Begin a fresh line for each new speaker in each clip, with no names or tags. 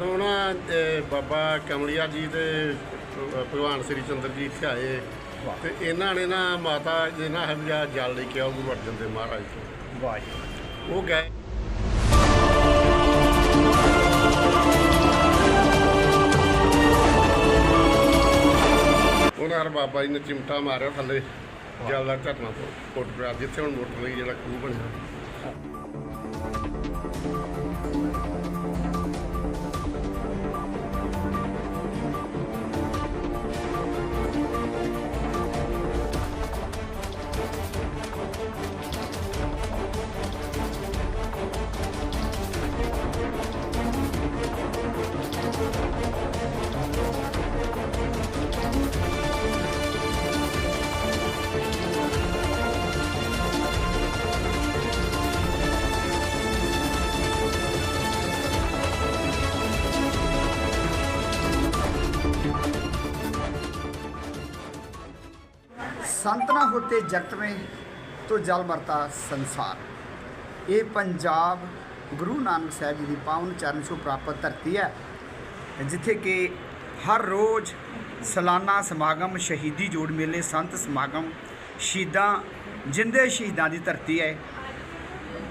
ਇਹ ਬਾਬਾ ਕਮਲਿਆ ਜੀ ਤੇ ਭ- ਭਗਵਾਨ ਸ੍ਰੀ ਚੰਦਰ ਜੀ ਇੱਥੇ ਆਏ। ਤੇ ਇਹਨਾਂ ਨੇ ਨਾ ਮਾਤਾ ਜੀ ਨਾ ਇਹ ਜਿਹਾ ਜਲ ਲੈ ਕੇ ਆਉ ਗੁਰੂ ਅਰਜਨ ਦੇਵ ਮਹਾਰਾਜ ਤੋਂ।
ਵਾਹ ਜੀ।
ਉਹ ਗਏ। ਉਹਨਾਂ ਬਾਬਾ ਜੀ ਨੇ ਚਿਮਟਾ ਮਾਰਿਆ ਥੱਲੇ ਜਲ ਦਾ ਫੁੱਟ ਪਿਆ ਜਿੱਥੇ ਹੁਣ ਮੋਟਰ ਲਈ ਜਿਹੜਾ ਖੂਹ ਬਣਿਆ।
संत ना होते जगत में तो जल मरता संसार ਇਹ ਪੰਜਾਬ ਗੁਰੂ ਨਾਨਕ ਸਾਹਿਬ ਜੀ ਦੀ ਪਾਵਨ ਚਰਨ ਛੋਹ ਪ੍ਰਾਪਤ ਧਰਤੀ ਹੈ ਜਿੱਥੇ ਕਿ ਹਰ ਰੋਜ਼ ਸਾਲਾਨਾ ਸਮਾਗਮ ਸ਼ਹੀਦੀ ਜੋੜ ਮੇਲੇ ਸੰਤ ਸਮਾਗਮ ਸ਼ਹੀਦਾਂ ਜਿੰਦੇ ਸ਼ਹੀਦਾਂ ਦੀ ਧਰਤੀ ਹੈ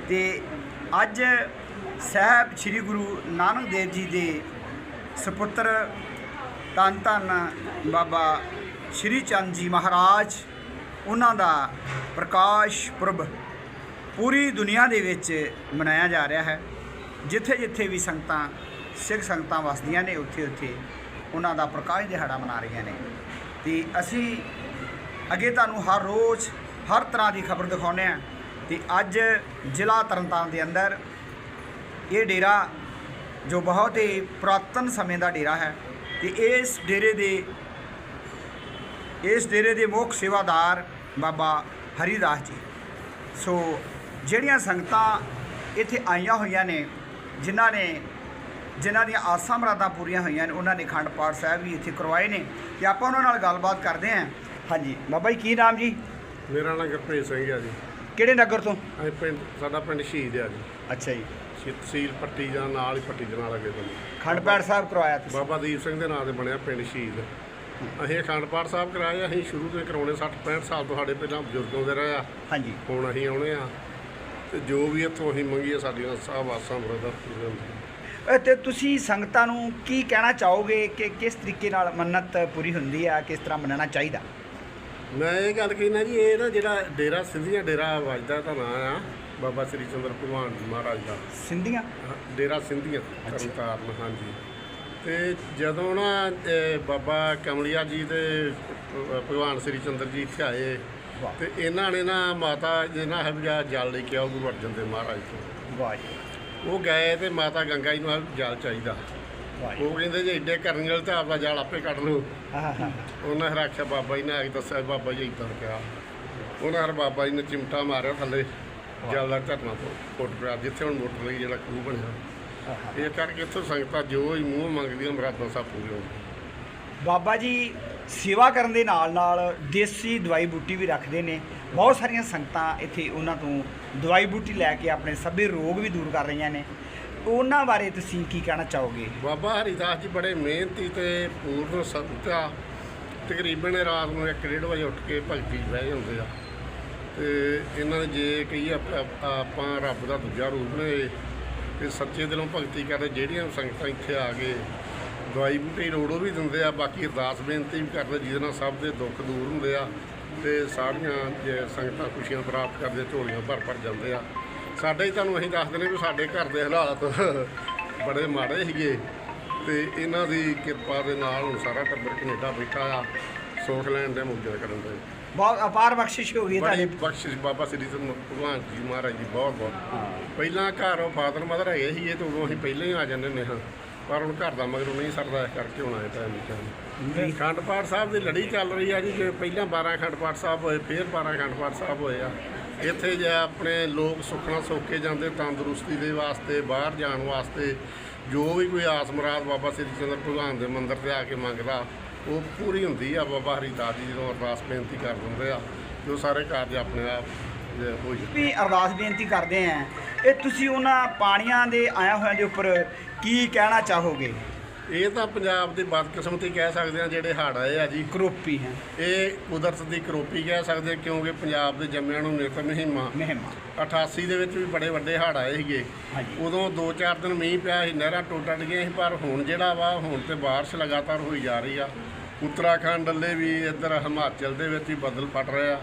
ਤੇ ਅੱਜ ਸਾਹਿਬ ਸ੍ਰੀ ਗੁਰੂ ਨਾਨਕ ਦੇਵ ਜੀ ਦੇ ਸੁਪੁੱਤਰ ਧੰਨ ਧੰਨ ਬਾਬਾ ਸ਼੍ਰੀ ਚੰਦ ਜੀ ਮਹਾਰਾਜ ਉਹਨਾਂ ਦਾ ਪ੍ਰਕਾਸ਼ ਪੁਰਬ ਪੂਰੀ ਦੁਨੀਆ ਦੇ ਵਿੱਚ ਮਨਾਇਆ ਜਾ ਰਿਹਾ ਹੈ। ਜਿੱਥੇ ਜਿੱਥੇ ਵੀ ਸੰਗਤਾਂ, ਸਿੱਖ ਸੰਗਤਾਂ ਵਸਦੀਆਂ ਨੇ ਉੱਥੇ ਉੱਥੇ ਉਹਨਾਂ ਦਾ ਪ੍ਰਕਾਸ਼ ਦਿਹਾੜਾ ਮਨਾ ਰਹੀਆਂ ਨੇ। ਤੇ ਅਸੀਂ ਅੱਗੇ ਤੁਹਾਨੂੰ ਹਰ ਰੋਜ਼ ਹਰ ਤਰ੍ਹਾਂ ਦੀ ਖਬਰ ਦਿਖਾਉਂਦੇ ਹਾਂ। ਤੇ ਅੱਜ ਜ਼ਿਲ੍ਹਾ ਤਰਨਤਾਰਨ ਦੇ ਅੰਦਰ ਇਹ ਡੇਰਾ ਜੋ ਬਹੁਤ ਹੀ ਪੁਰਾਤਨ ਸਮੇਂ ਦਾ ਡੇਰਾ ਹੈ। ਤੇ ਇਸ ਡੇਰੇ ਦੇ ਇਸ ਡੇਰੇ ਦੇ ਮੁੱਖ ਸੇਵਾਦਾਰ ਬਾਬਾ ਹਰੀਦਾਸ ਜੀ। ਸੋ ਜਿਹੜੀਆਂ ਸੰਗਤਾਂ ਇੱਥੇ ਆਈਆਂ ਹੋਈਆਂ ਨੇ ਜਿਨ੍ਹਾਂ ਨੇ ਜਿਨ੍ਹਾਂ ਦੀਆਂ ਆਸਾਂ ਮੁਰਾਦਾਂ ਪੂਰੀਆਂ ਹੋਈਆਂ ਨੇ ਉਹਨਾਂ ਨੇ ਖੰਡ ਪਾਠ ਸਾਹਿਬ ਵੀ ਇੱਥੇ ਕਰਵਾਏ ਨੇ ਤੇ ਆਪਾਂ ਉਹਨਾਂ ਨਾਲ ਗੱਲਬਾਤ ਕਰਦੇ ਹਾਂ। ਹਾਂਜੀ ਬਾਬਾ ਜੀ ਕੀ ਨਾਮ ਜੀ?
ਮੇਰਾ ਨਾਮ ਗੁਰਪ੍ਰੀਤ ਸਿੰਘ ਆ ਜੀ।
ਕਿਹੜੇ ਨਗਰ ਤੋਂ?
ਅਸੀਂ ਪਿੰਡ ਸਾਡਾ ਪਿੰਡ ਸ਼ਹੀਦ ਆ ਜੀ।
ਅੱਛਾ ਜੀ।
ਤਹਿਸੀਲ ਪੱਟੀ ਜਾਂ ਨਾਲ ਹੀ ਪੱਟੀ ਦੇ ਨਾਲ ਅੱਗੇ
ਖੰਡ ਪਾਠ ਸਾਹਿਬ ਕਰਵਾਇਆ ਤੁਸੀਂ?
ਬਾਬਾ ਦੀਪ ਸਿੰਘ ਦੇ ਨਾਂ ਤੇ ਬਣਿਆ ਪਿੰਡ ਸ਼ਹੀਦ। ਅਸੀਂ ਅਖੰਡ ਪਾਠ ਸਾਹਿਬ ਕਰਾਏ ਅਸੀਂ ਸ਼ੁਰੂ ਤੋਂ ਹੀ ਕਰਾਉਣੇ 60 65 ਸਾਲ ਤੋਂ ਸਾਡੇ ਪਹਿਲਾਂ ਬਜ਼ੁਰਗ ਆਉਂਦੇ ਰਹੇ ਆ।
ਹਾਂਜੀ।
ਹੁਣ ਅਸੀਂ ਆਉਣੇ ਆ। ਤੇ ਜੋ ਵੀ ਇੱਥੋਂ ਅਸੀਂ ਮੰਗੀਏ ਸਾਡੀਆਂ ਸਭ ਆਸਾਂ ਬਰਦਰ ਪੂਰੀਆਂ ਹੁੰਦੀਆਂ
ਤੇ ਤੁਸੀਂ ਸੰਗਤਾਂ ਨੂੰ ਕੀ ਕਹਿਣਾ ਚਾਹੋਗੇ ਕਿ ਕਿਸ ਤਰੀਕੇ ਨਾਲ ਮੰਨਤ ਪੂਰੀ ਹੁੰਦੀ ਹੈ ਕਿਸ ਤਰ੍ਹਾਂ ਮੰਨਣਾ ਚਾਹੀਦਾ?
ਮੈਂ ਇਹ ਗੱਲ ਕਹਿਣਾ ਜੀ ਇਹ ਨਾ ਜਿਹੜਾ ਡੇਰਾ ਸਿੰਧੀਆਂ ਡੇਰਾ ਵੱਜਦਾ ਤਾਂ ਨਾਂ ਆ ਬਾਬਾ ਸ੍ਰੀ ਚੰਦਰ ਭਗਵਾਨ ਜੀ ਮਹਾਰਾਜ ਦਾ।
ਸਿੰਧੀਆਂ?
ਡੇਰਾ ਸਿੰਧੀਆਂ ਤਰਨਤਾਰਨ ਹਾਂਜੀ। ਤੇ ਜਦੋਂ ਨਾ ਇਹ ਬਾਬਾ ਕਮਲਿਆ ਜੀ ਤੇ ਭਗਵਾਨ ਸ੍ਰੀ ਚੰਦਰ ਜੀ ਇੱਥੇ ਆਏ। ਤੇ ਇਹਨਾਂ ਨੇ ਨਾ ਮਾਤਾ ਜੀ ਨਾ ਜਿਹਾ ਜਲ ਲੈ ਕੇ ਆਉ ਗੁਰੂ ਅਰਜਨ ਦੇਵ ਮਹਾਰਾਜ ਤੋਂ।
ਵਾਹ। ਜੀ
ਉਹ ਗਏ ਤੇ ਮਾਤਾ ਗੰਗਾ ਜੀ ਨੂੰ ਜਲ ਚਾਹੀਦਾ। ਉਹ ਕਹਿੰਦੇ ਜੇ ਏਡੇ ਕਰਨ ਵਾਲੇ ਤਾਂ ਆਪਦਾ ਜਲ ਆਪੇ ਕੱਢ ਲਓ। ਉਹਨਾਂ ਨੇ ਆਖਿਆ ਬਾਬਾ ਜੀ ਨੇ ਆ ਕੇ ਦੱਸਿਆ ਬਾਬਾ ਜੀ ਇਦਾਂ ਕਿਹਾ। ਉਹਨਾਂ ਹਰ ਬਾਬਾ ਜੀ ਨੇ ਚਿਮਟਾ ਮਾਰਿਆ ਥੱਲੇ ਜਲ ਦਾ ਝਰਨਾ ਤੋਂ ਫੁੱਟ ਪਿਆ ਜਿੱਥੇ ਹੁਣ ਮੋਟਰ ਲਈ ਜਿਹੜਾ ਖੂਹ ਬਣਿਆ। ਇਹ ਕਰਕੇ ਇੱਥੋਂ ਸੰਗਤਾਂ ਜੋ ਹੀ ਮੂੰਹ ਮੰਗਦੀਆਂ ਮੁਰਾਦਾਂ ਸਭ ਪੂਰੀਆਂ ਹੁੰਦੀਆਂ
ਬਾਬਾ ਜੀ ਸੇਵਾ ਕਰਨ ਦੇ ਨਾਲ ਨਾਲ ਦੇਸੀ ਦਵਾਈ ਬੂਟੀ ਵੀ ਰੱਖਦੇ ਨੇ। ਬਹੁਤ ਸਾਰੀਆਂ ਸੰਗਤਾਂ ਇੱਥੇ ਉਹਨਾਂ ਤੋਂ ਦਵਾਈ ਬੂਟੀ ਲੈ ਕੇ ਆਪਣੇ ਸਭੇ ਰੋਗ ਵੀ ਦੂਰ ਕਰ ਰਹੀਆਂ ਨੇ। ਉਹਨਾਂ ਬਾਰੇ ਤੁਸੀਂ ਕੀ ਕਹਿਣਾ ਚਾਹੋਗੇ?
ਬਾਬਾ ਹਰੀਦਾਸ ਜੀ ਬੜੇ ਮਿਹਨਤੀ ਤੇ ਪੂਰਨ ਸੰਤ ਆ। ਤਕਰੀਬਨ ਰਾਤ ਨੂੰ 1:30 ਵਜੇ ਉੱਠ ਕੇ ਭਗਤੀ 'ਚ ਬਹਿ ਜਾਂਦੇ ਆ। ਤੇ ਇਹਨਾਂ ਦੇ ਜੇ ਕਹੀਏ ਆਪਾਂ ਰੱਬ ਦਾ ਦੂਜਾ ਰੂਪ ਨੇ ਤੇ ਸੱਚੇ ਦਿਲੋਂ ਭਗਤੀ ਕਰਦੇ ਜਿਹੜੀਆਂ ਸੰਗਤਾਂ ਇੱਥੇ ਆ ਕੇ ਦਵਾਈ ਬੂਟੀ ਰੋੜੋ ਵੀ ਦਿੰਦੇ ਆ, ਬਾਕੀ ਅਰਦਾਸ ਬੇਨਤੀ ਵੀ ਕਰਦੇ ਜਿਹਦੇ ਨਾਲ ਸਭ ਦੇ ਦੁੱਖ ਦੂਰ ਹੁੰਦੇ ਆ ਤੇ ਸਾਰੀਆਂ ਜੇ ਸੰਗਤਾਂ ਖੁਸ਼ੀਆਂ ਪ੍ਰਾਪਤ ਕਰਦੇ, ਝੋਲੀਆਂ ਭਰ ਭਰ ਜਾਂਦੇ ਆ। ਸਾਡੇ ਹੀ ਤੁਹਾਨੂੰ ਅਸੀਂ ਦੱਸ ਦਿੰਦੇ ਵੀ ਸਾਡੇ ਘਰ ਦੇ ਹਾਲਾਤ ਬੜੇ ਮਾੜੇ ਸੀਗੇ ਤੇ ਇਹਨਾਂ ਦੀ ਕਿਰਪਾ ਦੇ ਨਾਲ ਹੁਣ ਸਾਰਾ ਟੱਬਰ ਕੈਨੇਡਾ ਬੈਠਾ ਆ ਸੋਟਲੈਂਡ ਦੇ ਮੁੱਦੇ ਕਰਨ ਦੇ।
ਬਹੁਤ ਅਪਾਰ ਬਖਸ਼ਿਸ਼ ਹੋ ਗਈ
ਬੜੀ
ਤੁਹਾਡੇ।
ਬਖਸ਼ਿਸ਼ ਬਾਬਾ ਸ੍ਰੀ ਚੰਦ ਭਗਵਾਨ ਜੀ ਮਹਾਰਾਜ ਜੀ ਬਹੁਤ ਬਹੁਤ। ਪਹਿਲਾਂ ਘਰ ਉਹ ਫਾਦਰ ਮਦਰ ਹੈਗੇ ਸੀਗੇ ਤੇ ਉਦੋਂ ਅਸੀਂ ਪਹਿਲਾਂ ਹੀ ਆ ਜਾਂਦੇ ਹੁੰਦੇ ਹਾਂ। ਪਰ ਹੁਣ ਘਰ ਦਾ ਮਗਰੋਂ ਨਹੀਂ ਸਰਦਾ ਇਸ ਕਰਕੇ ਹੁਣ ਆਏ ਟਾਈਮ ਵਿੱਚ ਖੰਡ ਪਾਠ ਸਾਹਿਬ ਦੀ ਲੜੀ ਚੱਲ ਰਹੀ ਆ ਜੀ ਜੇ ਪਹਿਲਾਂ 12 ਖੰਡ ਪਾਠ ਸਾਹਿਬ ਹੋਏ ਫਿਰ 12 ਖੰਡ ਪਾਠ ਸਾਹਿਬ ਹੋਏ ਆ। ਇੱਥੇ ਜੇ ਆਪਣੇ ਲੋਕ ਸੁਖਣਾ ਸੋਕੇ ਜਾਂਦੇ ਤੰਦਰੁਸਤੀ ਦੇ ਵਾਸਤੇ ਬਾਹਰ ਜਾਣ ਵਾਸਤੇ ਜੋ ਵੀ ਕੋਈ ਆਸ ਮੁਰਾਦ ਬਾਬਾ ਸ੍ਰੀ ਚੰਦਰ ਭਗਵਾਨ ਦੇ ਮੰਦਿਰ ਤੇ ਆ ਕੇ ਮੰਗਦਾ ਉਹ ਪੂਰੀ ਹੁੰਦੀ ਆ, ਬਾਬਾ ਹਰੀਦਾਸ ਜੀ ਜਦੋਂ ਅਰਦਾਸ ਬੇਨਤੀ ਕਰ ਦਿੰਦੇ ਆ ਤੇ ਉਹ ਸਾਰੇ ਕਾਰਜ ਆਪਣੇ ਆਪ, ਜੇ ਹੋ ਜਾਵੇ
ਵੀ ਅਰਦਾਸ ਬੇਨਤੀ ਕਰਦੇ ਆਂ। ਇਹ ਤੁਸੀਂ ਉਹਨਾਂ ਪਾਣੀਆਂ ਦੇ ਆਇਆ ਹੋਇਆਂ ਦੇ ਉੱਪਰ ਕੀ ਕਹਿਣਾ ਚਾਹੋਗੇ?
ਇਹ ਤਾਂ ਪੰਜਾਬ ਦੀ ਬਦਕਿਸਮਤੀ ਕਹਿ ਸਕਦੇ ਆ ਜਿਹੜੇ ਹੜ੍ਹ ਆਏ ਆ ਜੀ।
ਕਰੋਪੀ ਹੈ।
ਇਹ ਕੁਦਰਤ ਦੀ ਕਰੋਪੀ ਕਹਿ ਸਕਦੇ ਹਾਂ ਕਿਉਂਕਿ ਪੰਜਾਬ ਦੇ ਜੰਮਿਆਂ ਨੂੰ ਨਿਤ ਮਹੀਮਾ।
ਮਹਿਮਾ।
88 ਦੇ ਵਿੱਚ ਵੀ ਬੜੇ ਵੱਡੇ ਹੜ੍ਹ ਆਏ ਸੀਗੇ। ਉਦੋਂ 2-4 ਦਿਨ ਮੀਂਹ ਪਿਆ ਸੀ ਨਹਿਰਾਂ ਟੁੱਟ ਟੱਟ ਗਈਆਂ ਸੀ ਪਰ ਹੁਣ ਜਿਹੜਾ ਵਾ ਹੁਣ ਤੇ ਬਾਰਿਸ਼ ਲਗਾਤਾਰ ਹੋਈ ਜਾ ਰਹੀ ਆ। ਉੱਤਰਾਖੰਡ ਵੱਲੇ ਵੀ ਇੱਧਰ ਹਿਮਾਚਲ ਦੇ ਵਿੱਚ ਵੀ ਬੱਦਲ ਫਟ ਰਹੇ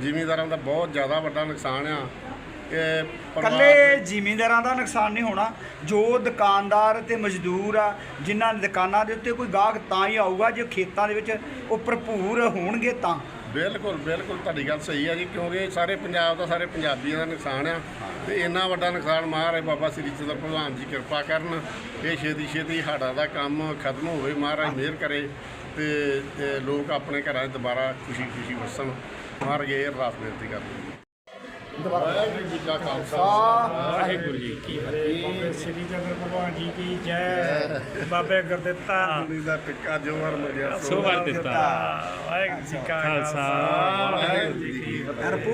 ਜ਼ਿਮੀਂਦਾਰਾਂ ਦਾ ਬਹੁਤ ਜ਼ਿਆਦਾ ਵੱਡਾ ਨੁਕਸਾਨ ਆ।
ਕੱਲੇ ਜ਼ਿਮੀਂਦਾਰਾਂ ਦਾ ਨੁਕਸਾਨ ਨਹੀਂ ਹੋਣਾ। ਜੋ ਦੁਕਾਨਦਾਰ ਤੇ ਮਜ਼ਦੂਰ ਆ ਜਿਨ੍ਹਾਂ ਦੁਕਾਨਾਂ ਦੇ ਉੱਤੇ ਕੋਈ ਗਾਹਕ ਤਾਂ ਹੀ ਆਊਗਾ ਜੇ ਖੇਤਾਂ ਦੇ ਵਿੱਚ ਉਹ ਭਰਪੂਰ ਹੋਣਗੇ ਤਾਂ।
ਬਿਲਕੁਲ ਬਿਲਕੁਲ ਤੁਹਾਡੀ ਗੱਲ ਸਹੀ ਆ ਜੀ ਕਿਉਂਕਿ ਸਾਰੇ ਪੰਜਾਬ ਦਾ ਸਾਰੇ ਪੰਜਾਬੀਆਂ ਦਾ ਨੁਕਸਾਨ ਆ। ਤੇ ਇੰਨਾ ਵੱਡਾ ਨੁਕਸਾਨ ਮਹਾਰਾਜ ਬਾਬਾ ਸ੍ਰੀ ਚੰਦਰ ਭਗਵਾਨ ਜੀ ਕਿਰਪਾ ਕਰਨ ਇਹ ਛੇਤੀ ਛੇਤੀ ਹਾੜਾ ਦਾ ਕੰਮ ਖਤਮ ਹੋਵੇ ਮਹਾਰਾਜ ਮਿਹਰ ਕਰੇ ਤੇ ਤੇ ਲੋਕ ਆਪਣੇ ਘਰਾਂ 'ਚ ਦੁਬਾਰਾ ਖੁਸ਼ੀ ਖੁਸ਼ੀ ਵਸਣ। ਮਹਾਰਾਜ ਇਹ ਅਰਦਾਸ ਬੇਨਤੀ ਕਰਦੇ। ਵਾਹਿਗੁਰੂ ਜੀ ਕਾ ਖਾਲਸਾ
ਵਾਹਿਗੁਰੂ ਜੀ ਕੀ ਫਤਿਹ ਸ੍ਰੀ ਚੰਦਰ ਭਗਵਾਨ ਜੀ ਕੀ ਜੈ। ਬਾਬੇ ਗੁਰਦਿੱਤਾ
ਦੁਨੀ ਦਾ ਟਿੱਕਾ ਜੋ ਵਰ ਮਿਲਿਆ
ਸੋ ਵਰ ਦਿੱਤਾ। ਵਾਹਿਗੁਰੂ ਜੀ ਕਾ ਖਾਲਸਾ ਵਾਹਿਗੁਰੂ ਜੀ ਕੀ ਫਤਿਹ।